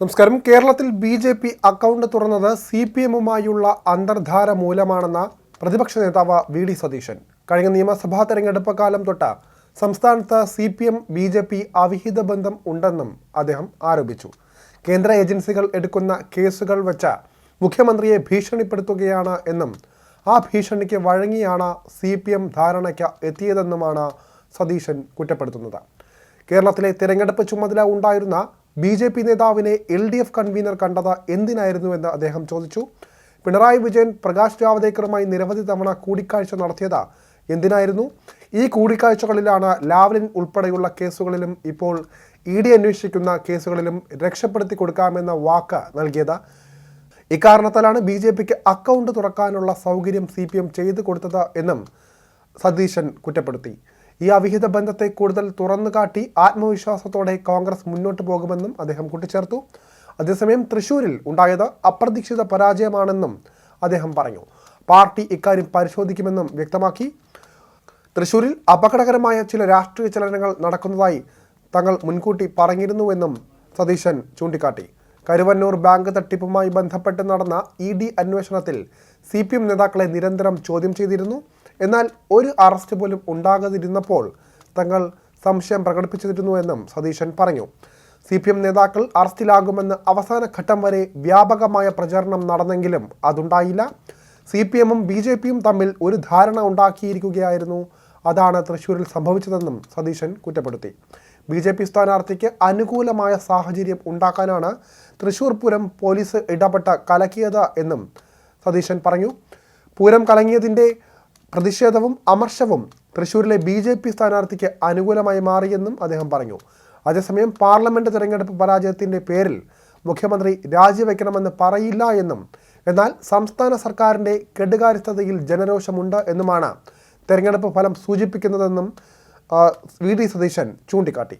നമസ്കാരം. കേരളത്തിൽ B J P account തുറന്നത് സി പി എമ്മുമായുള്ള അന്തർധാര മൂലമാണെന്ന പ്രതിപക്ഷ നേതാവ് വി ഡി സതീശൻ. കഴിഞ്ഞ നിയമസഭാ തെരഞ്ഞെടുപ്പ് കാലം തൊട്ട് സംസ്ഥാനത്ത് C P M B J P അവിഹിത ബന്ധം ഉണ്ടെന്നും അദ്ദേഹം ആരോപിച്ചു. കേന്ദ്ര ഏജൻസികൾ എടുക്കുന്ന കേസുകൾ വെച്ച് മുഖ്യമന്ത്രിയെ ഭീഷണിപ്പെടുത്തുകയാണ് എന്നും ആ ഭീഷണിക്ക് വഴങ്ങിയാണ് സി പി എം ധാരണയ്ക്ക് എത്തിയതെന്നുമാണ് സതീശൻ കുറ്റപ്പെടുത്തുന്നത്. കേരളത്തിലെ തിരഞ്ഞെടുപ്പ് ചുമതല ഉണ്ടായിരുന്ന ബി ജെ പി നേതാവിനെ എൽ ഡി എഫ് കൺവീനർ കണ്ടത് എന്തിനായിരുന്നുവെന്ന് അദ്ദേഹം ചോദിച്ചു. പിണറായി വിജയൻ പ്രകാശ് ജാവദേക്കറുമായി നിരവധി തവണ കൂടിക്കാഴ്ച നടത്തിയത് എന്തിനായിരുന്നു? ഈ കൂടിക്കാഴ്ചകളിലാണ് ലാവ്ലിൻ ഉൾപ്പെടെയുള്ള കേസുകളിലും ഇപ്പോൾ ഇ ഡി അന്വേഷിക്കുന്ന കേസുകളിലും രക്ഷപ്പെടുത്തി കൊടുക്കാമെന്ന വാക്ക് നൽകിയത്. ഇക്കാരണത്താലാണ് ബി ജെ പിക്ക് അക്കൗണ്ട് തുറക്കാനുള്ള സൗകര്യം സി പി എം ചെയ്തു കൊടുത്തത് എന്നും സതീശൻ കുറ്റപ്പെടുത്തി. ഈ അവിഹിത ബന്ധത്തെ കൂടുതൽ തുറന്നു കാട്ടി ആത്മവിശ്വാസത്തോടെ കോൺഗ്രസ് മുന്നോട്ട് പോകുമെന്നും അദ്ദേഹം കൂട്ടിച്ചേർത്തു. അതേസമയം തൃശൂരിൽ ഉണ്ടായത് അപ്രതീക്ഷിത പരാജയമാണെന്നും അദ്ദേഹം പറഞ്ഞു. പാർട്ടി ഇക്കാര്യം പരിശോധിക്കുമെന്നും വ്യക്തമാക്കി. തൃശൂരിൽ അപകടകരമായ ചില രാഷ്ട്രീയ ചലനങ്ങൾ നടക്കുന്നതായി തങ്ങൾ മുൻകൂട്ടി പറഞ്ഞിരുന്നുവെന്നും സതീശൻ ചൂണ്ടിക്കാട്ടി. കരുവന്നൂർ ബാങ്ക് തട്ടിപ്പുമായി ബന്ധപ്പെട്ട് നടന്ന ഇ ഡി അന്വേഷണത്തിൽ സി പി എം നേതാക്കളെ നിരന്തരം ചോദ്യം ചെയ്തിരുന്നു. എന്നാൽ ഒരു അറസ്റ്റ് പോലും ഉണ്ടാകാതിരുന്നപ്പോൾ തങ്ങൾ സംശയം പ്രകടിപ്പിച്ചിരുന്നുവെന്നും സതീശൻ പറഞ്ഞു. സി പി എം നേതാക്കൾ അറസ്റ്റിലാകുമെന്ന് അവസാന ഘട്ടം വരെ വ്യാപകമായ പ്രചരണം നടന്നെങ്കിലും അതുണ്ടായില്ല. സി പി എമ്മും ബി ജെ പിയും തമ്മിൽ ഒരു ധാരണ ഉണ്ടാക്കിയിരിക്കുകയായിരുന്നു. അതാണ് തൃശ്ശൂരിൽ സംഭവിച്ചതെന്നും സതീശൻ കുറ്റപ്പെടുത്തി. ബി ജെ പി സ്ഥാനാർത്ഥിക്ക് അനുകൂലമായ സാഹചര്യം ഉണ്ടാക്കാനാണ് തൃശൂർ പൂരം പോലീസ് ഇടപെട്ട കലക്കിയത് എന്നും സതീശൻ പറഞ്ഞു. പൂരം കലങ്ങിയതിന്റെ പ്രതിഷേധവും അമർഷവും തൃശൂരിലെ ബി ജെ പി സ്ഥാനാർത്ഥിക്ക് അനുകൂലമായി മാറിയെന്നും അദ്ദേഹം പറഞ്ഞു. അതേസമയം പാർലമെന്റ് തെരഞ്ഞെടുപ്പ് പരാജയത്തിന്റെ പേരിൽ മുഖ്യമന്ത്രി രാജിവെക്കണമെന്ന് പറയില്ല എന്നും എന്നാൽ സംസ്ഥാന സർക്കാരിന്റെ കെടുകാര്യസ്ഥതയിൽ ജനരോഷമുണ്ട് എന്നുമാണ് തെരഞ്ഞെടുപ്പ് ഫലം സൂചിപ്പിക്കുന്നതെന്നും വി ഡി സതീശൻ ചൂണ്ടിക്കാട്ടി.